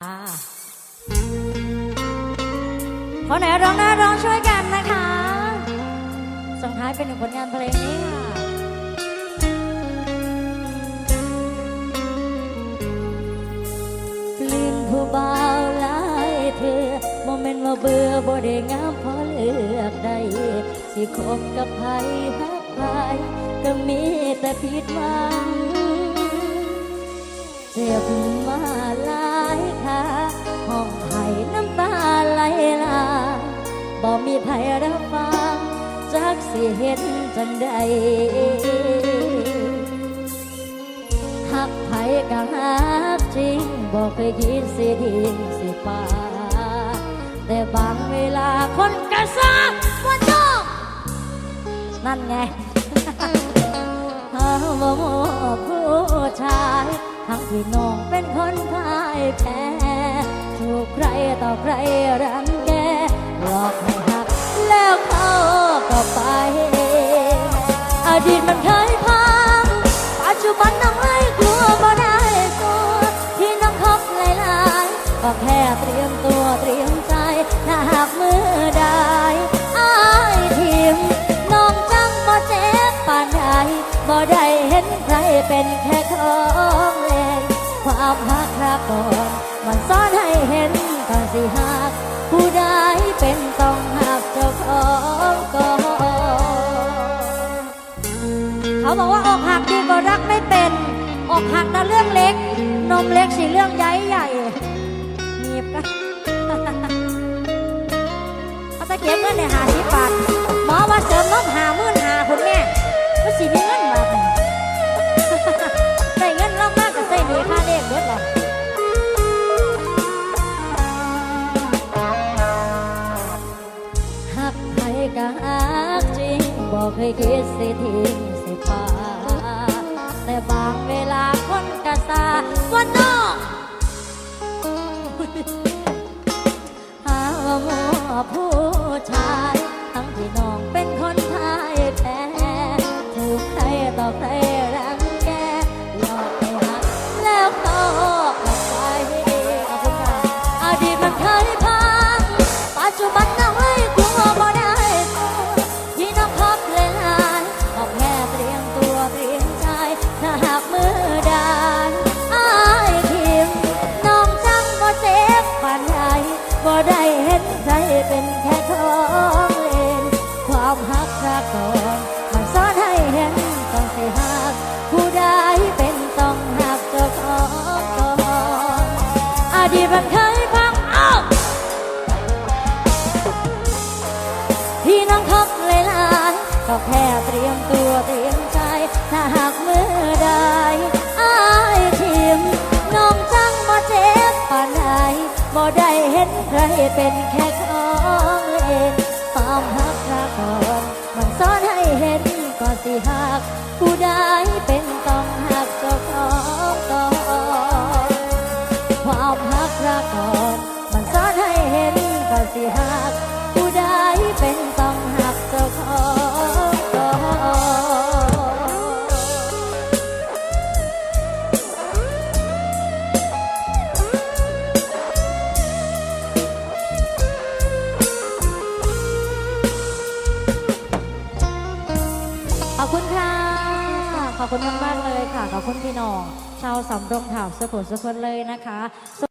ขอไหนร้องหน้าร้องช่วยกันนะคะ ส่งท้ายเป็นหนึ่งผลงานเพลงนี้ค่ะกลิ่นผู้บ่าวหลายเธอโมเมนต์ว่าเบื่อบ่ได้งามพอเลือกได้ สิคบกับไผฮักไผก็มีแต่ผิดหวัง เจ็บมาลา ไผรับฟังจักสิเห็นจังใดหักไผก็หักจริงบ่เคยคิดสิทิ้งสิปาแต่บางเวลาคนกระซาว่าจบนั่นไงหาว่าหมผู้ชายทั้งที่น้องเป็นคนพ่ายแพ้ถูกใครต่อใครรังแกหลอกให้ ก็ไป อดีตมันเคยพัง ปัจจุบันน้องให้กลัวบ่ได้ตัวที่น้องคบหลายๆ ก็แค่เตรียมตัวเตรียมใจ ถ้าหากมือได้อายทิมน้องจังบ่เจ็บปานใดบ่ได้เห็นใครเป็นแค่ของเล่นความหักรักก่อนมันซ่อนให้เห็นตอนสิหัก เขาบอกว่าอกหักดีกว่ารักไม่เป็น อกหักนะเรื่องเล็ก นมเล็กสิเรื่องใหญ่ใหญ่หนีบกันเอาตะเกียบเงินในหาสิบบาทหมอว่าเสริมนมหามื่นหาคุณแม่ก็สิมีเงินบาทใส่เงินรอบมากก็ใส่หนีค่าเลขเบิดหรอหักใครก็หักจริงบอกเคยคิดสิทิ้งสิ บางเวลาคนกระซาว่าน้องหาว่าหมอผู้ชาย ทั้งที่น้องเป็น บ่ได้เห็นใครเป็นแค่ของเล่นความหักรักก่อนมันซ่อนให้เห็นต้องสิหักผู้ใดเป็นต้องหักเจ้าของก่อนอดีตมันเคยพังอ้าที่น้องทบเลยลายก็แค่เตรียมตัวเตรียม บ่ได้เห็นใครเป็นแค่ของเล่นความหักรักก่อนมันซ่อนให้เห็นก่อนสิหัก ผู้ใดเป็นต้องหักเจ้าของก่อนความหักรักก่อนมันซ่อนให้เห็นก่อนสิหัก ผู้ใดเป็น ขอบคุณค่ะ ขอบคุณมากๆเลยค่ะ ขอบคุณพี่น้อง ชาวสำโรงถามสุขุมสุขนเลยนะคะ